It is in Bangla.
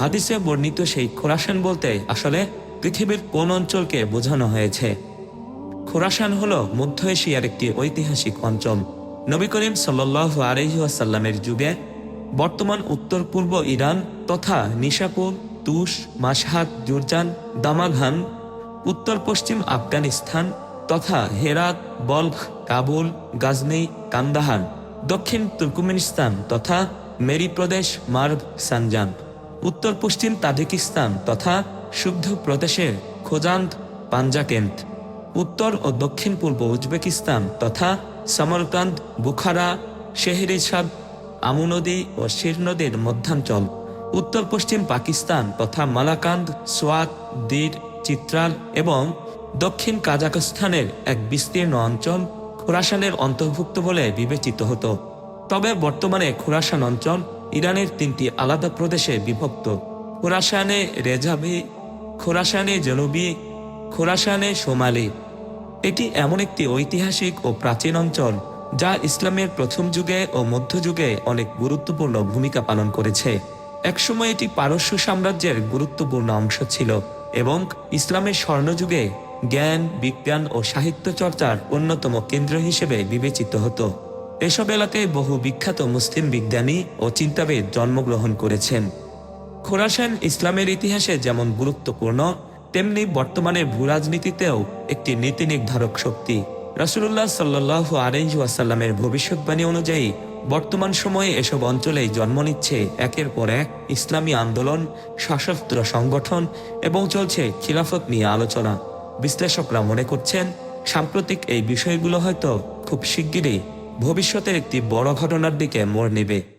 হাদিসে বর্ণিত সেই খোরাসান বলতে আসলে পৃথিবীর কোন অঞ্চলকে বোঝানো হয়েছে। খোরাসান হল মধ্য এশিয়ার একটি ঐতিহাসিক অঞ্চল। নবী করিম আলহিহাসাল্লামের যুগে বর্তমান উত্তর পূর্ব ইরান তথা নিশাপুর, তুষ মাসহাদ জুরজান, দামাঘান, উত্তর পশ্চিম আফগানিস্তান তথা হেরাত, বলখ, কাবুল, গাজনি কান্দাহার দক্ষিণ তুর্কমেনিস্তান তথা মেরি প্রদেশ মার্ভ সানজান। উত্তর পশ্চিম তাজিকিস্তান তথা শুদ্ধ প্রদেশের খোজান্ত পাঞ্জাকেন্ট, উত্তর ও দক্ষিণ পূর্ব উজবেকিস্তান তথা সমরকান্দ, বুখারা শেহরিসাদ আমু নদী ও শির নদীর মধ্যাঞ্চল, উত্তর পশ্চিম পাকিস্তান তথা মালাকান্দ, সোয়াত, দীর, চিত্রাল এবং দক্ষিণ কাজাকস্তানের এক বিস্তীর্ণ অঞ্চল খোরাসানের অন্তর্ভুক্ত বলে বিবেচিত হতো। তবে বর্তমানে খোরাসান অঞ্চল ইরানের তিনটি আলাদা প্রদেশে বিভক্ত। খোরাসানে রেজাবি, খোরাসানে জনবি খোরাসানে সোমালি। এটি এমন একটি ঐতিহাসিক ও প্রাচীন অঞ্চল, যা ইসলামের প্রথম যুগে ও মধ্যযুগে অনেক গুরুত্বপূর্ণ ভূমিকা পালন করেছে। একসময় এটি পারস্য সাম্রাজ্যের গুরুত্বপূর্ণ অংশ ছিল এবং ইসলামের স্বর্ণযুগে জ্ঞান, বিজ্ঞান ও সাহিত্য চর্চার অন্যতম কেন্দ্র হিসেবে বিবেচিত হতো। এসব এলাকায় বহু বিখ্যাত মুসলিম বিজ্ঞানী ও চিন্তাবিদ জন্মগ্রহণ করেছেন। খোরাসান ইসলামের ইতিহাসে যেমন গুরুত্বপূর্ণ, তেমনি বর্তমানে ভূরাজনীতিতেও একটি নীতি নির্ধারক শক্তি। রাসুল্লাহ সাল্লাহ আলহাসাল্লামের ভবিষ্যৎবাণী অনুযায়ী, বর্তমান সময়ে এসব অঞ্চলেই জন্ম নিচ্ছে একের পর এক ইসলামী আন্দোলন, সশস্ত্র সংগঠন এবং চলছে খিলাফত নিয়ে আলোচনা। বিশ্লেষকরা মনে করছেন, সাম্প্রতিক এই বিষয়গুলো হয়তো খুব শিগগিরই ভবিষ্যতের একটি বড় ঘটনার দিকে মোড় নেবে।